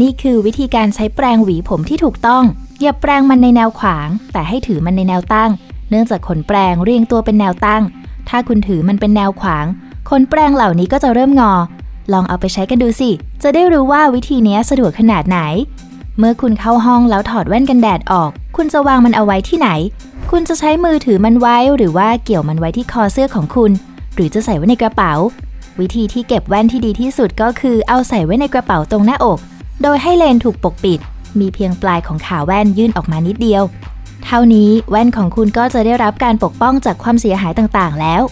นี่คือวิธีการใช้แปรงหวีผมที่ถูกต้องอย่าแปรงมันในแนวขวาง แต่ให้ถือมันในแนวตั้ง เนื่องจากขนแปรงเรียงตัวเป็นแนวตั้ง ถ้าคุณถือมันเป็นแนวขวาง ขนแปรงเหล่านี้ก็จะเริ่มงอ ลองเอาไปใช้กันดูสิ จะได้รู้ว่าวิธีนี้สะดวกขนาดไหน เมื่อคุณเข้าห้องแล้วถอดแว่นกันแดดออก คุณจะวางมันเอาไว้ที่ไหน คุณจะใช้มือถือมันไว้ หรือว่าเกี่ยวมันไว้ที่คอเสื้อของคุณ หรือจะใส่ไว้ในกระเป๋า วิธีที่เก็บแว่นที่ดีที่สุดก็คือเอาใส่ไว้ในกระเป๋าตรงหน้าอก โดยให้เลนถูกปกปิด มีเพียงปลายของขาแว่นยื่นออกมานิดเดียว เท่านี้แว่นของคุณก็จะได้รับการปกป้องจากความเสียหายต่างๆ แล้ว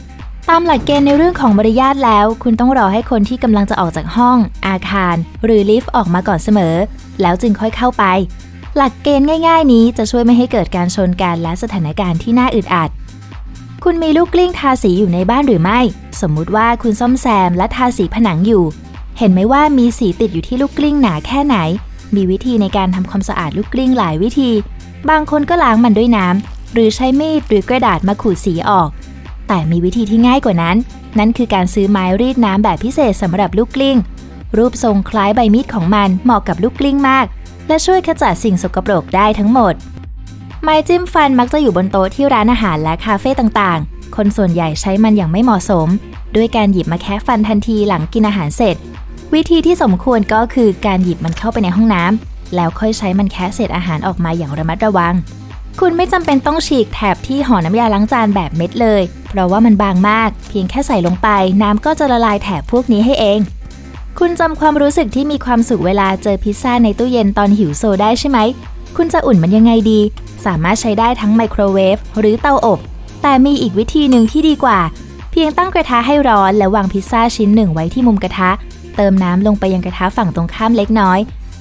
ตามหลักเกณฑ์ในเรื่องของมารยาทแล้ว คุณต้องรอให้คนที่กำลังจะออกจากห้อง อาคาร หรือลิฟต์ออกมาก่อนเสมอ แล้วจึงค่อยเข้าไป หลักเกณฑ์ง่าย ๆ นี้จะช่วยไม่ให้เกิดการชนกันและสถานการณ์ที่น่าอึดอัดคุณมีลูกกลิ้งทาสีอยู่ในบ้านหรือไม่ สมมุติว่าคุณซ่อมแซมและทาสีผนังอยู่ เห็นไหมว่ามีสีติดอยู่ที่ลูกกลิ้งหนาแค่ไหน มีวิธีในการทำความสะอาดลูกกลิ้งหลายวิธี บางคนก็ล้างมันด้วยน้ำหรือใช้มีดหรือกระดาษมาขูดสีออก แต่มีวิธีที่ง่ายกว่านั้น นั่นคือการซื้อไม้รีดน้ำแบบพิเศษสำหรับลูกกลิ้ง รูปทรงคล้ายใบมีดของมันเหมาะกับลูกกลิ้งมาก และช่วยขจัดสิ่งสกปรกได้ทั้งหมด ไม้จิ้มฟันมักจะอยู่บนโต๊ะที่ร้านอาหารและคาเฟ่ต่างๆ คนส่วนใหญ่ใช้มันอย่างไม่เหมาะสม ด้วยการหยิบมาแคะฟันทันทีหลังกินอาหารเสร็จ วิธีที่สมควรก็คือการหยิบมันเข้าไปในห้องน้ำแล้วค่อยใช้มันแคะเศษอาหารออกมาอย่างระมัดระวัง คุณไม่จำเป็นต้องฉีกแถบที่ห่อน้ำยาล้างจานแบบเม็ดเลย เพราะว่ามันบางมาก เพียงแค่ใส่ลงไป น้ำก็จะละลายแถบพวกนี้ให้เอง คุณจำความรู้สึกที่มีความสุขเวลาเจอพิซซ่าในตู้เย็นตอนหิวโซได้ใช่ไหม คุณจะอุ่นมันยังไงดี สามารถใช้ได้ทั้งไมโครเวฟหรือเตาอบ แต่มีอีกวิธีหนึ่งที่ดีกว่า เพียงตั้งกระทะให้ร้อนแล้ววางพิซซ่าชิ้นหนึ่งไว้ที่มุมกระทะ เติมน้ำลงไปยังกระทะฝั่งตรงข้ามเล็กน้อย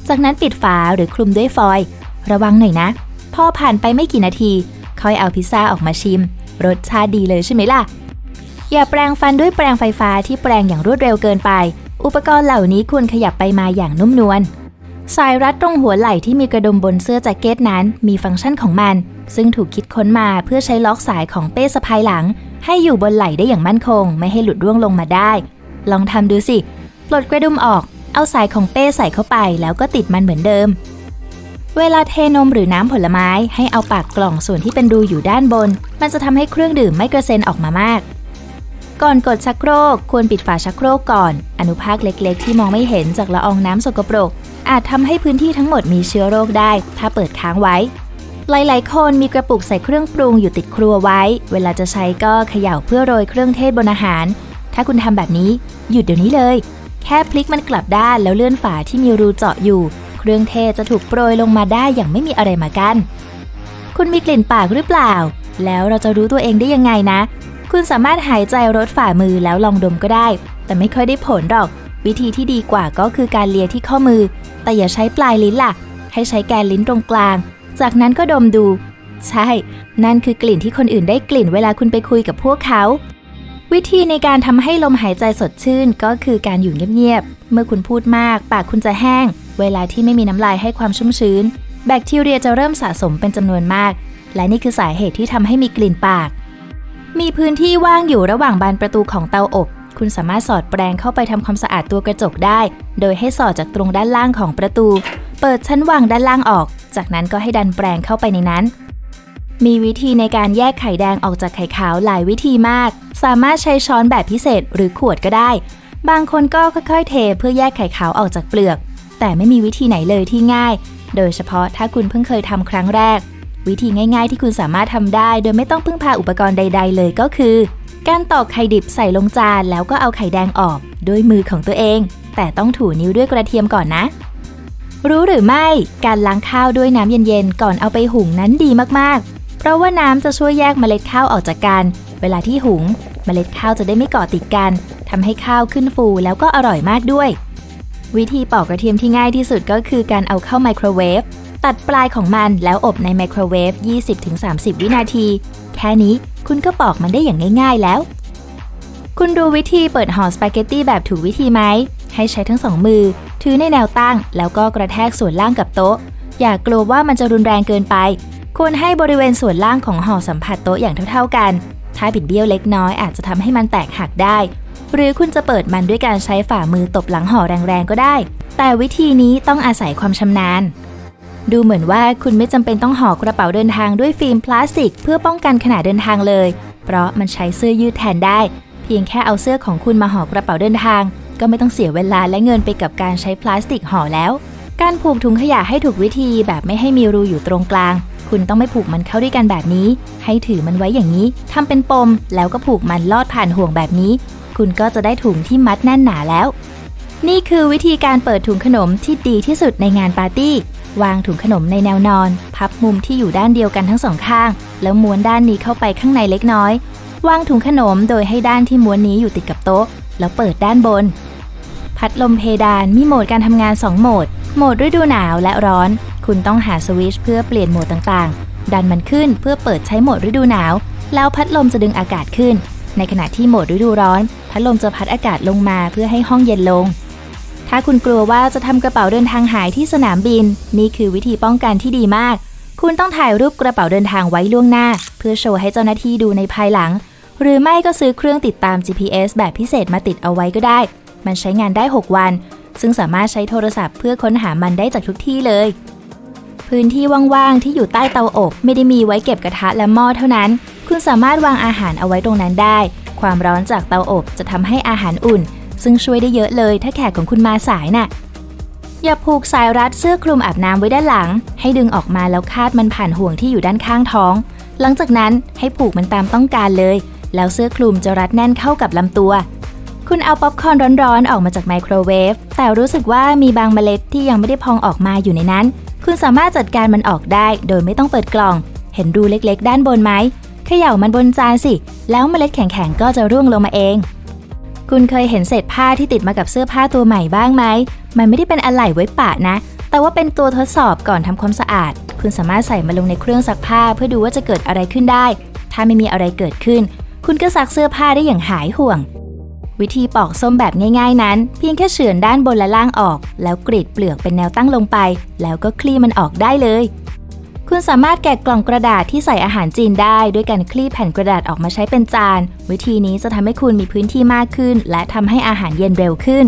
จากนั้นปิดฝาหรือคลุมด้วยฟอยล์ ระวังหน่อยนะ พอผ่านไปไม่กี่นาที ค่อยเอาพิซซ่าออกมาชิม รสชาติดีเลยใช่ไหมล่ะ อย่าแปรงฟันด้วยแปรงไฟฟ้าที่แปรงอย่างรวดเร็วเกินไป อุปกรณ์เหล่านี้ควรขยับไปมาอย่างนุ่มนวล สายรัดตรงหัวไหล่ที่มีกระดุมบนเสื้อแจ็คเก็ตนั้น มีฟังก์ชันของมัน ซึ่งถูกคิดค้นมาเพื่อใช้ล็อกสายของเป้สะพายหลัง ให้อยู่บนไหล่ได้อย่างมั่นคง ไม่ให้หลุดร่วงลงมาได้ ลองทำดูสิ ปลดกระดุมออก เอาสายของเป้ใส่เข้าไปแล้วก็ติดมันเหมือนเดิม เวลาเทนมหรือน้ำผลไม้ให้เอาปากกล่องส่วนที่เป็นรูอยู่ด้านบน มันจะทำให้เครื่องดื่มไม่กระเซ็นออกมามาก ก่อนกดชักโครก ควรปิดฝาชักโครกก่อน อนุภาคเล็กๆ ที่มองไม่เห็นจากละอองน้ำสกปรก อาจทำให้พื้นที่ทั้งหมดมีเชื้อโรคได้ ถ้าเปิดค้างไว้หลายๆ คนมีกระปุกใส่เครื่องปรุงอยู่ติดครัวไว้ เวลาจะใช้ก็เขย่าเพื่อโรยเครื่องเทศบนอาหาร ถ้าคุณทำแบบนี้ หยุดเดี๋ยวนี้เลย แค่พลิกมันกลับด้านแล้วเลื่อนฝาที่มีรูเจาะอยู่ เครื่องเทศจะถูกโปรยลงมาได้อย่างไม่มีอะไรมากัน้น คุณมีกลิ่นปากหรือเปล่า แล้วเราจะรู้ตัวเองได้ยังไงนะ คุณสามารถหายใจรดฝ่ามือแล้วลองดมก็ได้ แต่ไม่ค่อยได้ผลหรอก วิธีที่ดีกว่าก็คือการเลียที่ข้อมือ แต่อย่าใช้ปลายลิ้นล่ะ ให้ใช้แกนลิ้นตรงกลาง จากนั้นก็ดมดู ใช่ นั่นคือกลิ่นที่คนอื่นได้กลิ่นเวลาคุณไปคุยกับพวกเขา วิธีในการทำให้ลมหายใจสดชื่นก็คือการอยู่เงียบๆ เมื่อคุณพูดมาก ปากคุณจะแห้ง เวลาที่ไม่มีน้ำลายให้ความชุ่มชื้น แบคทีเรียจะเริ่มสะสมเป็นจำนวนมาก และนี่คือสาเหตุที่ทำให้มีกลิ่นปาก มีพื้นที่ว่างอยู่ระหว่างบานประตูของเตาอบ คุณสามารถสอดแปรงเข้าไปทำความสะอาดตัวกระจกได้ โดยให้สอดจากตรงด้านล่างของประตู เปิดชั้นวางด้านล่างออก จากนั้นก็ให้ดันแปรงเข้าไปในนั้น มีวิธีในการแยกไข่แดงออกจากไข่ขาวหลายวิธีมาก สามารถใช้ช้อนแบบพิเศษหรือขวดก็ได้ บางคนก็ค่อยๆ เทเพื่อแยกไข่ขาวออกจากเปลือก แต่ไม่มีวิธีไหนเลยที่ง่าย โดยเฉพาะถ้าคุณเพิ่งเคยทำครั้งแรก วิธีง่ายๆ ที่คุณสามารถทำได้ โดยไม่ต้องพึ่งพาอุปกรณ์ใด ๆ เลยก็คือ การตอกไข่ดิบใส่ลงจานแล้วก็เอาไข่แดงออก ด้วยมือของตัวเอง แต่ต้องถูนิ้วด้วยกระเทียมก่อนนะรู้หรือไม่ การล้างข้าวด้วยน้ำเย็นๆ ก่อนเอาไปหุงนั้นดีมากๆ เพราะว่าน้ำจะช่วยแยกเมล็ดข้าวออกจากกัน เวลาที่หุง เมล็ดข้าวจะได้ไม่เกาะติดกันทำให้ข้าวขึ้นฟูแล้วก็อร่อยมากด้วย วิธีปอกกระเทียมที่ง่ายที่สุดก็คือการเอาเข้าไมโครเวฟตัดปลายของมันแล้วอบในไมโครเวฟ 20-30 วินาที แค่นี้คุณก็ปอกมันได้อย่างง่าย ๆแล้ว คุณรู้วิธีเปิดห่อสปาเกตตี้แบบถูกวิธีไหม ให้ใช้ทั้งสองมือ ถือในแนวตั้ง แล้วก็กระแทกส่วนล่างกับโต๊ะ อย่ากลัวว่ามันจะรุนแรงเกินไป ควรให้บริเวณส่วนล่างของห่อสัมผัสโต๊ะอย่างเท่าๆกัน ถ้าบิดเบี้ยวเล็กน้อยอาจจะทำให้มันแตกหักได้ หรือคุณจะเปิดมันด้วยการใช้ฝ่ามือตบหลังห่อแรงๆก็ได้ แต่วิธีนี้ต้องอาศัยความชำนาญ ดูเหมือนว่าคุณไม่จำเป็นต้องห่อกระเป๋าเดินทางด้วยฟิล์มพลาสติก เพื่อป้องกันขณะเดินทางเลย เพราะมันใช้เสื้อยืดแทนได้ เพียงแค่เอาเสื้อของคุณมาห่อกระเป๋าเดินทาง ก็ไม่ต้องเสียเวลาและเงินไปกับการใช้พลาสติกห่อแล้ว การผูกถุงขยะให้ถูกวิธีแบบไม่ให้มีรูอยู่ตรงกลาง คุณต้องไม่ผูกมันเข้าด้วยกันแบบนี้ ให้ถือมันไว้อย่างนี้ทำเป็นปม แล้วก็ผูกมันลอดผ่านห่วงแบบนี้ คุณก็จะได้ถุงที่มัดแน่นหนาแล้ว นี่คือวิธีการเปิดถุงขนมที่ดีที่สุดในงานปาร์ตี้ วางถุงขนมในแนวนอน พับมุมที่อยู่ด้านเดียวกันทั้งสองข้าง แล้วม้วนด้านนี้เข้าไปข้างในเล็กน้อย วางถุงขนมโดยให้ด้านที่ม้วนนี้อยู่ติดกับโต๊ะ แล้วเปิดด้านบน พัดลมเพดานมีโหมดการทำงาน 2 โหมด โหมดฤดูหนาวและร้อน คุณต้องหาสวิตช์เพื่อเปลี่ยนโหมดต่างๆ ดันมันขึ้นเพื่อเปิดใช้โหมดฤดูหนาว แล้วพัดลมจะดึงอากาศขึ้น ในขณะที่โหมดฤดูร้อน พัดลมจะพัดอากาศลงมาเพื่อให้ห้องเย็นลง ถ้าคุณกลัวว่าจะทำกระเป๋าเดินทางหายที่สนามบิน นี่คือวิธีป้องกันที่ดีมาก คุณต้องถ่ายรูปกระเป๋าเดินทางไว้ล่วงหน้า เพื่อโชว์ให้เจ้าหน้าที่ดูในภายหลัง หรือไม่ก็ซื้อเครื่องติดตาม GPS แบบพิเศษมาติดเอาไว้ก็ได้ มันใช้งานได้ 6 วันซึ่งสามารถใช้โทรศัพท์เพื่อค้นหามันได้จากทุกที่เลย พื้นที่ว่างๆที่อยู่ใต้เตาอบ ไม่ได้มีไว้เก็บกระทะและหม้อเท่านั้น คุณสามารถวางอาหารเอาไว้ตรงนั้นได้ ความร้อนจากเตาอบจะทำให้อาหารอุ่น ซึ่งช่วยได้เยอะเลยถ้าแขกของคุณมาสายน่ะอย่าผูกสายรัดเสื้อคลุมอาบน้ำไว้ด้านหลัง ให้ดึงออกมาแล้วคาดมันผ่านห่วงที่อยู่ด้านข้างท้อง หลังจากนั้นให้ผูกมันตามต้องการเลย แล้วเสื้อคลุมจะรัดแน่นเข้ากับลำตัว คุณเอาป๊อปคอร์นร้อนๆออกมาจากไมโครเวฟแต่รู้สึกว่ามีบางเมล็ดที่ยังไม่ได้พองออกมาอยู่ในนั้น คุณสามารถจัดการมันออกได้โดยไม่ต้องเปิดกล่อง เห็นรูเล็กๆ ด้านบนไหมเขย่ามันบนจานสิ แล้วเมล็ดแข็งๆก็จะร่วงลงมาเอง คุณเคยเห็นเศษผ้าที่ติดมากับเสื้อผ้าตัวใหม่บ้างไหม มันไม่ได้เป็นอะไหล่ไว้ปะนะ แต่ว่าเป็นตัวทดสอบก่อนทำความสะอาด คุณสามารถใส่มันลงในเครื่องซักผ้าเพื่อดูว่าจะเกิดอะไรขึ้นได้ ถ้าไม่มีอะไรเกิดขึ้น คุณก็ซักเสื้อผ้าได้อย่างหายห่วง วิธีปอกส้มแบบง่ายๆนั้น เพียงแค่เฉือนด้านบนและล่างออก แล้วกรีดเปลือกเป็นแนวตั้งลงไป แล้วก็คลี่มันออกได้เลย คุณสามารถแกะกล่องกระดาษที่ใส่อาหารจีนได้ด้วยการคลี่แผ่นกระดาษออกมาใช้เป็นจาน วิธีนี้จะทำให้คุณมีพื้นที่มากขึ้น และทำให้อาหารเย็นเร็วขึ้น